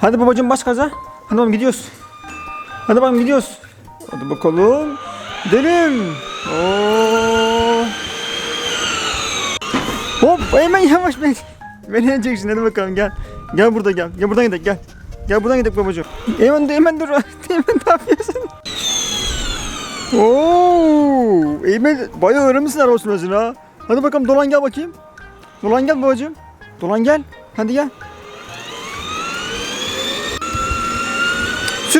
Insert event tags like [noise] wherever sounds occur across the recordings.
Hadi babacığım bas gaza. Hadi bakalım gidiyoruz. Hadi bakalım gidiyoruz. Hadi bakalım. Gidelim. Oo. Hop hemen yavaş ben. Beni yeneceksin hadi bakalım gel. Gel burada gel. Gel buradan gidelim gel. Gel buradan gidelim babacığım. Hemen hemen dur. [laughs] Hemen ne yapıyorsun? Oo, Eymen bayağı öğrenmişsin araba sürmesini ha. Hadi bakalım dolan gel bakayım. Dolan gel babacığım. Dolan gel. Hadi gel.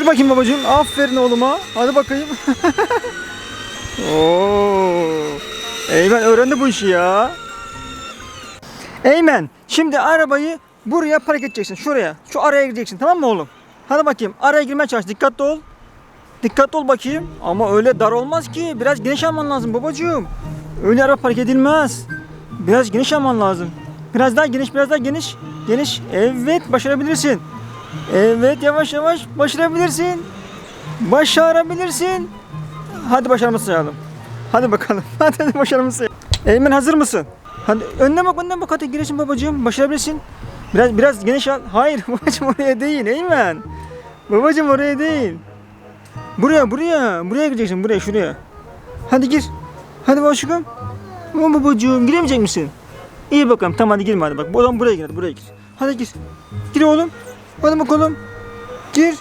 Sür bakayım babacığım. Aferin oğluma. Hadi bakayım. [laughs] Oo. Eymen öğrendi bu işi ya. Eymen şimdi arabayı buraya park edeceksin. Şuraya. Şu araya gireceksin tamam mı oğlum? Hadi bakayım. Araya girmeye çalış. Dikkatli ol. Dikkatli ol bakayım. Ama öyle dar olmaz ki. Biraz geniş alman lazım babacığım. Öyle araba park edilmez. Biraz geniş alman lazım. Biraz daha geniş, biraz daha geniş. Geniş. Evet, başarabilirsin. Evet, yavaş yavaş başarabilirsin. Başarabilirsin. Hadi başarması sayalım. Hadi bakalım. [laughs] Hadi, hadi sayalım. Eymen hazır mısın? Hadi önden bak, önden bak. Hadi girişin babacığım. Başarabilirsin. Biraz biraz geniş al. [laughs] Hayır babacığım oraya değil Eymen. Babacığım oraya değil. Buraya buraya. Buraya gireceksin buraya şuraya. Hadi gir. Hadi aşkım. Aman babacığım giremeyecek misin? İyi bakalım tamam hadi girme hadi bak. O zaman buraya gir hadi buraya gir. Hadi gir. Gir oğlum. Hadi bakalım. Gir.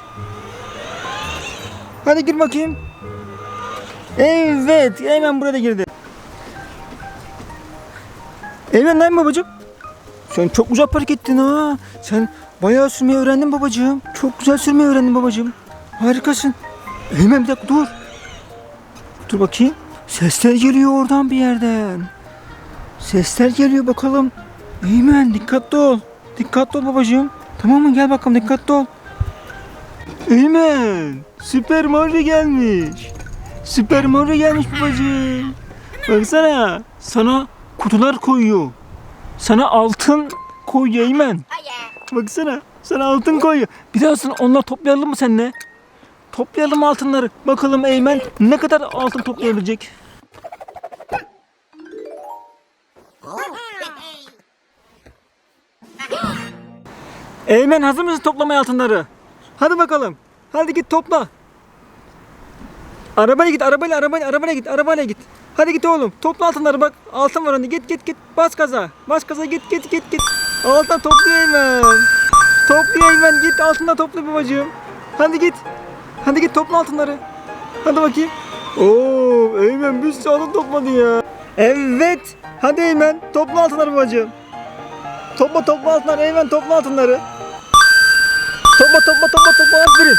Hadi gir bakayım. Evet. Hemen buraya da girdi. Eymen lan babacığım. Sen çok güzel park ettin ha. Sen bayağı sürmeyi öğrendin babacığım. Çok güzel sürmeyi öğrendin babacığım. Harikasın. Eymen bir dakika dur. Dur bakayım. Sesler geliyor oradan bir yerden. Sesler geliyor bakalım. Eymen dikkatli ol. Dikkatli ol babacığım. Tamam mı? Gel bakalım dikkatli ol. Eymen. Süper Mario gelmiş. Süper Mario gelmiş babacığım. Baksana. Sana kutular koyuyor. Sana altın koyuyor Eymen. Baksana. Sana altın koyuyor. Birazdan onları toplayalım mı seninle? Toplayalım altınları. Bakalım Eymen ne kadar altın toplayabilecek. Eymen hazır mısın toplamaya altınları? Hadi bakalım. Hadi git topla. Arabaya git, arabayla, arabayla, arabayla git, arabayla git. Hadi git oğlum. Topla altınları bak. Altın var önde. Git git git. Bas gaza. Bas gaza git git git git. Altın topla Eymen. Topla Eymen git altınları topla babacığım. Hadi git. Hadi git topla altınları. Hadi bakayım. Oo, Eymen bir sürü altın topladı ya. Evet. Hadi Eymen topla altınları babacığım. Topla topla altınları Eymen topla altınları. Topla topla topla topla aferin.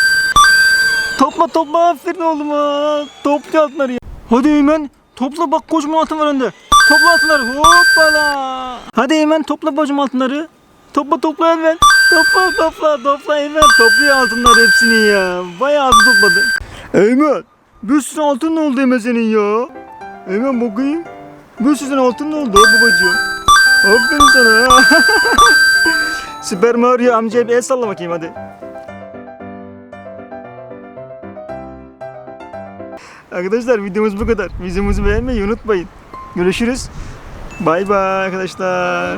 Topla topla aferin oğluma. Topla altınları ya. Hadi Eymen topla bak kocaman altın var önde. Topla altınları hoppala. Hadi Eymen topla bacım altınları. Topla topla Eymen. Topla topla topla Eymen. Topluyor altınları hepsini ya. Bayağı altın topladı. Eymen bir sürü altın oldu Eymen senin ya? Eymen bakayım. Bir sürü altın ne oldu babacığım? Aferin sana. [laughs] Süper Mario amcaya bir el salla bakayım hadi. Arkadaşlar videomuz bu kadar. Videomuzu beğenmeyi unutmayın. Görüşürüz. Bay bay arkadaşlar.